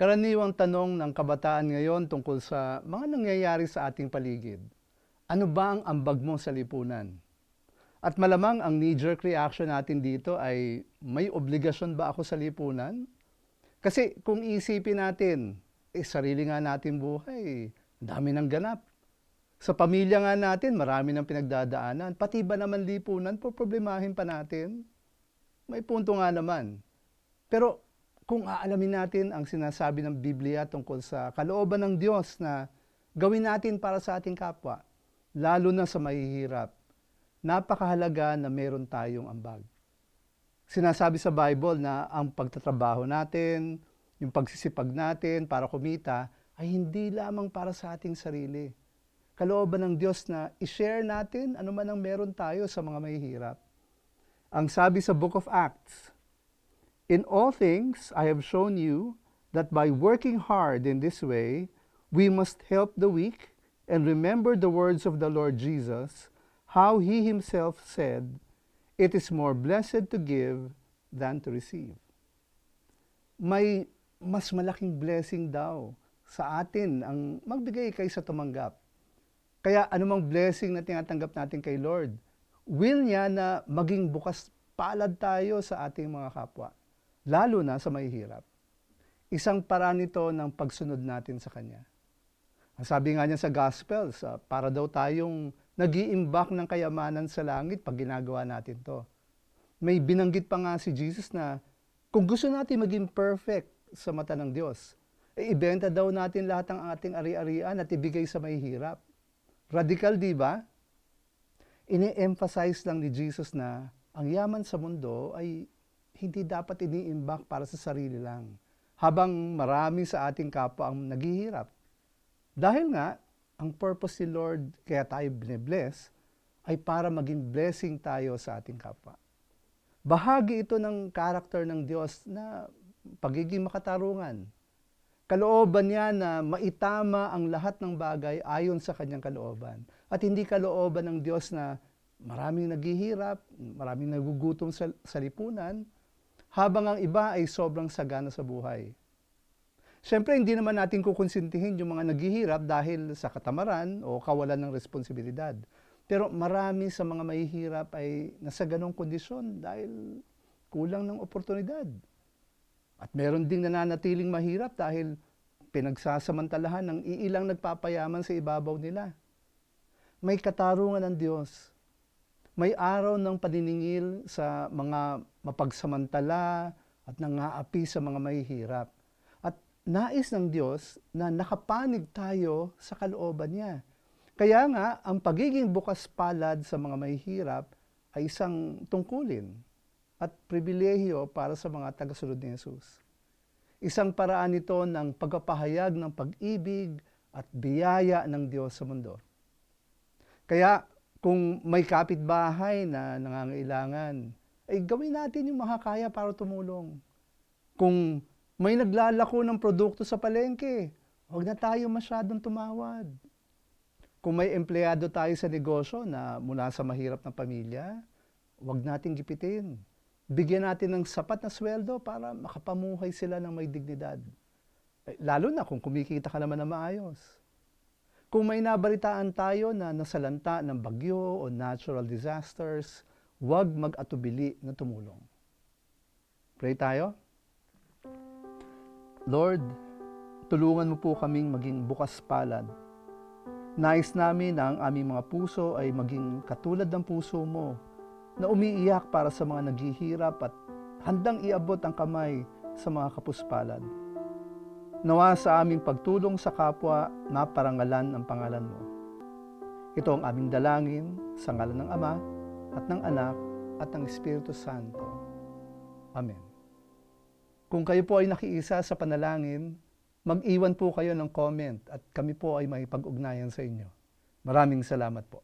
Karaniwang tanong ng kabataan ngayon tungkol sa mga nangyayari sa ating paligid. Ano ba ang ambag mo sa lipunan? At malamang ang knee-jerk reaction natin dito ay may obligasyon ba ako sa lipunan? Kasi kung isipin natin, eh sarili nga natin buhay, dami ng ganap. Sa pamilya nga natin, marami ng pinagdadaanan. Pati ba naman lipunan, po problemahin pa natin? May punto nga naman. Pero kung aalamin natin ang sinasabi ng Biblia tungkol sa kalooban ng Diyos na gawin natin para sa ating kapwa, lalo na sa mahihirap, napakahalaga na meron tayong ambag. Sinasabi sa Bible na ang pagtatrabaho natin, yung pagsisipag natin para kumita, ay hindi lamang para sa ating sarili. Kalooban ng Diyos na i-share natin ano man ang meron tayo sa mga mahihirap. Ang sabi sa Book of Acts, In all things I have shown you that by working hard in this way, we must help the weak and remember the words of the Lord Jesus, how he himself said, It is more blessed to give than to receive. May mas malaking blessing daw sa atin ang magbigay kaysa tumanggap. Kaya anumang blessing na tinatanggap natin kay Lord, will niya na maging bukas palad tayo sa ating mga kapwa lalo na sa mahihirap. Isang paraan nito ng pagsunod natin sa Kanya. Ang sabi nga niya sa Gospels, uh, para daw tayong nag-iimbak ng kayamanan sa langit pag ginagawa natin to. May binanggit pa nga si Jesus na kung gusto natin maging perfect sa mata ng Diyos, e ibenta daw natin lahat ng ating ari-arian at ibigay sa mahihirap. Radical, di ba? Ini-emphasize lang ni Jesus na ang yaman sa mundo ay hindi dapat iniimbak para sa sarili lang. Habang marami sa ating kapwa ang naghihirap. Dahil nga, ang purpose ni Lord kaya tayo binibless ay para maging blessing tayo sa ating kapwa. Bahagi ito ng karakter ng Diyos na pagiging makatarungan. Kalooban niya na maitama ang lahat ng bagay ayon sa kanyang kalooban. At hindi kalooban ng Diyos na maraming naghihirap, maraming nagugutom sa, sa lipunan, habang ang iba ay sobrang sagana sa buhay. Siyempre, hindi naman natin kukonsintihin yung mga naghihirap dahil sa katamaran o kawalan ng responsibilidad. Pero marami sa mga mahihirap ay nasa ganong kondisyon dahil kulang ng oportunidad. At meron ding nananatiling mahirap dahil pinagsasamantalahan ng iilang nagpapayaman sa ibabaw nila. May katarungan ng Diyos may araw ng paniningil sa mga mapagsamantala at nangaapi sa mga mahihirap. At nais ng Diyos na nakapanig tayo sa kalooban niya. Kaya nga, ang pagiging bukas palad sa mga mahihirap ay isang tungkulin at pribilehiyo para sa mga tagasunod ni Jesus. Isang paraan ito ng pagpapahayag ng pag-ibig at biyaya ng Diyos sa mundo. Kaya kung may kapitbahay na nangangailangan, ay gawin natin yung makakaya para tumulong. Kung may naglalako ng produkto sa palengke, huwag na tayo masyadong tumawad. Kung may empleyado tayo sa negosyo na mula sa mahirap na pamilya, huwag nating gipitin. Bigyan natin ng sapat na sweldo para makapamuhay sila ng may dignidad. Eh, lalo na kung kumikita ka naman na maayos. Kung may nabalitaan tayo na nasalanta ng bagyo o natural disasters, huwag mag-atubili na tumulong. Pray tayo. Lord, tulungan mo po kaming maging bukas palad. Nais namin na ang aming mga puso ay maging katulad ng puso mo na umiiyak para sa mga naghihirap at handang iabot ang kamay sa mga kapuspalad. Nawa sa aming pagtulong sa kapwa, maparangalan ang pangalan mo. Ito ang aming dalangin sa ngalan ng Ama at ng Anak at ng Espiritu Santo. Amen. Kung kayo po ay nakiisa sa panalangin, mag-iwan po kayo ng comment at kami po ay may pag-ugnayan sa inyo. Maraming salamat po.